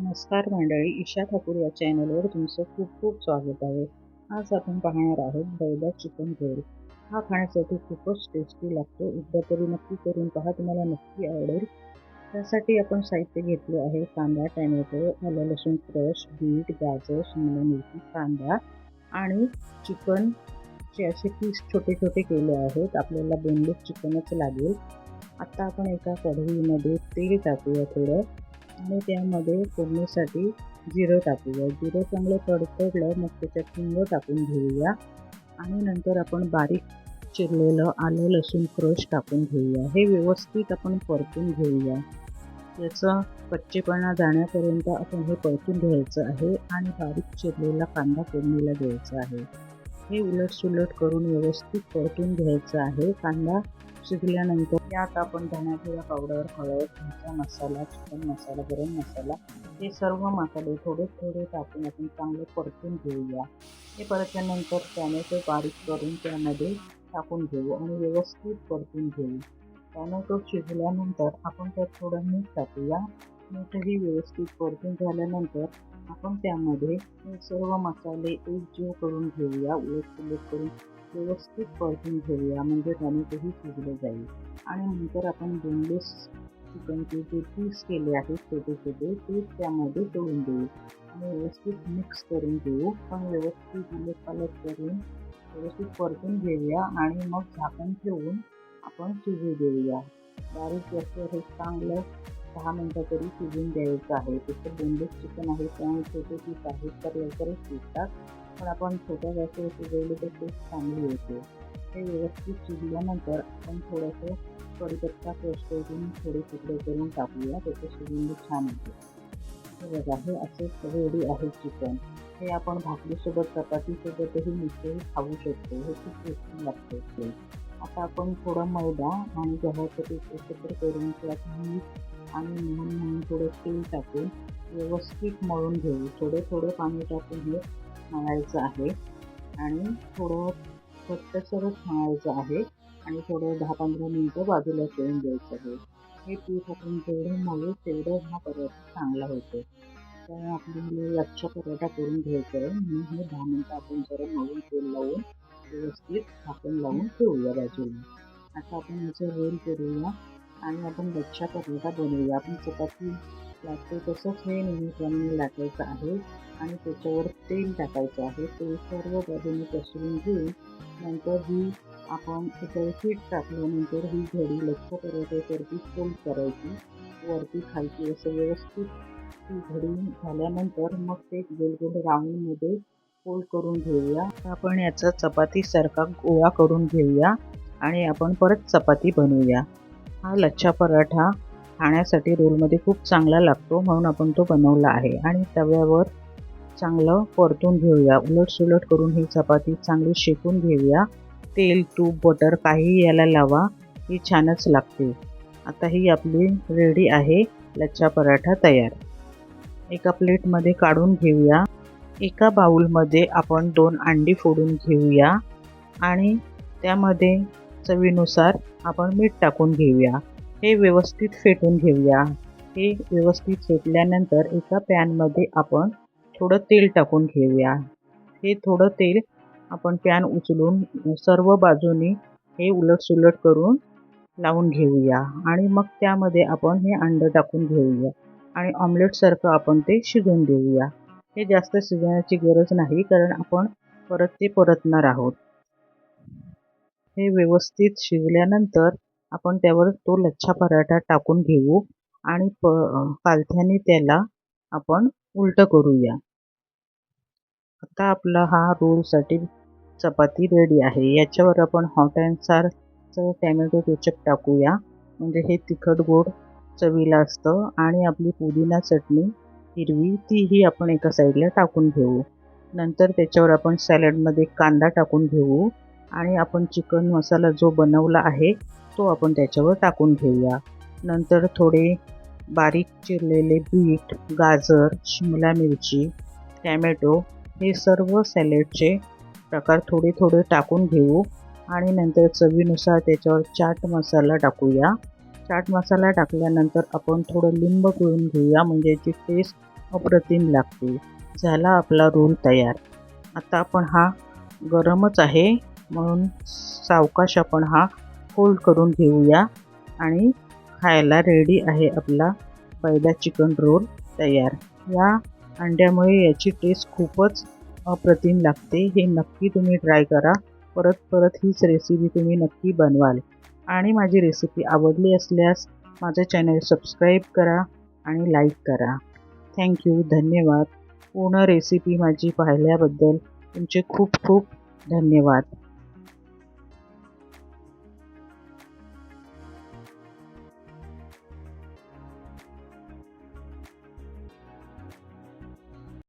नमस्कार मंडळी ईशा ठाकूर या चॅनलवर तुमचं खूप खूप स्वागत आहे. आज आपण पाहणार आहोत बैदा चिकन रोल हा खाण्यासाठी खूपच टेस्टी लागतो. एकदा तरी नक्की करून पहा तुम्हाला नक्की आवडेल. त्यासाठी आपण साहित्य घेतले आहे कांदा टॅमॅटो आलं लसूण क्रश बीट गाजर शिमला मिरची कांदा आणि चिकनचे असे पीस छोटे छोटे केले आहेत. आपल्याला बोनलेस चिकनच लागेल. आत्ता आपण एका कढईमध्ये तेल टाकूया थोडं. आणि त्यामध्ये फोडणीसाठी जिरं टाकूया. जिरं चांगलं तडतडलं मग त्याच्यात हिंग टाकून घेऊया. आणि नंतर आपण बारीक चिरलेलं आलं लसूण क्रश टाकून घेऊया. हे व्यवस्थित आपण परतून घेऊया. याचा कच्चेपणा जाण्यापर्यंत आपण हे परतून घ्यायचं आहे आणि बारीक चिरलेला कांदा फोडणीला द्यायचा आहे. हे उलट सुलट करून व्यवस्थित परतून घ्यायचं आहे. कांदा शिजल्यानंतर यात आपण धण्याजिरा पावडर हळद मिरचा मसाला चिकन मसाला गरम मसाला हे सर्व मसाले थोडे थोडे टाकून आपण चांगले परतून घेऊया. हे परतल्यानंतर टॅमॅटो बारीक करून त्यामध्ये टाकून घेऊ आणि व्यवस्थित परतून घेऊ. टॅमॅटो शिजल्यानंतर आपण त्यात थोडं मीठ टाकूया. मीठही व्यवस्थित परतून झाल्यानंतर आपण त्यामध्ये सर्व मसाले एकजीव करून घेऊया. उलट सुलट करून व्यवस्थित परतून घेऊया. म्हणजे टॅमॅटोही शिजले जाईल. आणि नंतर आपण बोनलेस चिकनचे जे पीस केले आहेत छोटे छोटे ते त्यामध्ये सोडून देऊ. आणि व्यवस्थित मिक्स करून घेऊ. पण व्यवस्थित म्हणजे उलट पालट करून व्यवस्थित परतून घेऊया. आणि मग झाकण ठेवून आपण शिजू देऊया. बारीक जास्त हे चांगलं दहा मिनटं तरी शिजून द्यायचं आहे. तसं बोनलेस चिकन आहे त्यामुळे छोटे पीस आहेत तर लवकरच शिजतात. पण आपण छोट्या गॅसवर शिजवले तर खूप चांगली होते. ते व्यवस्थित शिजल्यानंतर आपण थोडंसं कडीपत्ता क्रश करून थोडे तुकडे करून टाकूया त्याचं शिजून छान होते. हे बघा हे असे रेडी आहे चिकन हे आपण भाकरीसोबत चपातीसोबतही मिसळून खाऊ शकतो. हे खूप टेस्टी लागते आता आपण थोडा मैदा आणि गव्हाचं पीठ एकत्र करून त्यात मीठ आणि म्हणून म्हणून थोडं तेल टाकून व्यवस्थित मळून घेऊ. थोडे थोडे पाणी टाकून हे मळायचं आहे. आणि थोडं घट्टसरच मळायचं आहे. आणि थोडं दहा पंधरा मिनटं बाजूला ठेवून द्यायचं आहे. हे पीठ आपण जेवढं मळू तेवढं हा पराठा चांगला होतो. त्यामुळे आपल्याला लच्छा पराठा करून घ्यायचा आहे. म्हणून हे दहा मिनटं आपण जरा मळून तेल लावून व्यवस्थित झाकण लावून ठेवूया बाजूला. आता आपण याचं रोल करूया. आणि आपण लच्छा पराठा बनवूया. आपण चपाती लागते तसंच हे नेहमीप्रमाणे लाटायचं आहे आणि त्याच्यावर तेल टाकायचं आहे. ते सर्व बाजूने पसरून घेऊन नंतर ही आपण त्याच्यावर पीठ टाकल्यानंतर ही घडी लक्ष पराठ्यावरती फोल्ड करायची. वरती खालची असं व्यवस्थित ती घडी झाल्यानंतर मग ते गोल गोल राऊंडमध्ये फोल्ड करून घेऊया. आपण याचा चपातीसारखा गोळा करून घेऊया आणि आपण परत चपाती बनवूया. हा लच्छा पराठा खाण्यासाठी रोलमध्ये खूप चांगला लागतो म्हणून आपण तो बनवला आहे. आणि तव्यावर चांगलं परतून घेऊया. उलट सुलट करून ही चपाती चांगली शेकून घेऊया. तेल तूप बटर काही याला लावा ही छानच लागते. आता ही आपली रेडी आहे. लच्छा पराठा तयार. एका प्लेटमध्ये काढून घेऊया. एका बाऊलमध्ये आपण दोन अंडी फोडून घेऊया. आणि त्यामध्ये चवीनुसार आपण मीठ टाकून घेऊया. हे व्यवस्थित फेटून घेऊया. हे व्यवस्थित फेटल्यानंतर एका पॅनमध्ये आपण थोडं तेल टाकून घेऊया. हे थोडं तेल आपण पॅन उचलून सर्व बाजूनी हे उलट सुलट करून लावून घेऊया. आणि मग त्यामध्ये आपण हे अंडं टाकून घेऊया. आणि ऑमलेटसारखं आपण ते शिजवून देऊया. हे जास्त शिजवण्याची गरज नाही कारण आपण परत ते परतणार आहोत. हे व्यवस्थित शिजल्यानंतर आपण त्यावर तो लच्छा पराठा टाकून घेऊ आणि प पालथ्याने त्याला आपण उलटं करूया. आता आपला हा रोलसाठी चपाती रेडी आहे. याच्यावर आपण हॉट अँडसारचं टॅमॅटो केचप टाकूया. म्हणजे हे तिखट गोड चवीला असतं आणि आपली पुदिना चटणी हिरवी तीही आपण एका साईडला टाकून घेऊ. नंतर त्याच्यावर आपण सॅलडमध्ये कांदा टाकून घेऊ. आणि आपण चिकन मसाला जो बनवला आहे तो आपण त्याच्यावर टाकून घेऊया. नंतर थोडे बारीक चिरलेले बीट गाजर शिमला मिरची टॅमॅटो हे सर्व सॅलेडचे प्रकार थोडे थोडे टाकून घेऊ आणि नंतर चवीनुसार त्याच्यावर चाट मसाला टाकूया. चाट मसाला टाकल्यानंतर आपण थोडं लिंब पिळून घेऊया म्हणजे याची टेस्ट अप्रतिम लागते. झाला आपला रोल तयार. आता आपण हा गरमच आहे म्हणून सावकाश आपण हा फोल्ड करून घेऊया. आणि खायला रेडी आहे आपला पहिला चिकन रोल तयार. या अंड्यामुळे याची टेस्ट खूपच अप्रतिम लागते. हे नक्की तुम्ही ट्राय करा. परत परत हीच रेसिपी तुम्ही नक्की बनवाल. आणि माझी रेसिपी आवडली असल्यास माझं चॅनल सबस्क्राईब करा आणि लाईक करा. थँक्यू धन्यवाद. पूर्ण रेसिपी माझी पाहिल्याबद्दल तुमचे खूप खूप धन्यवाद.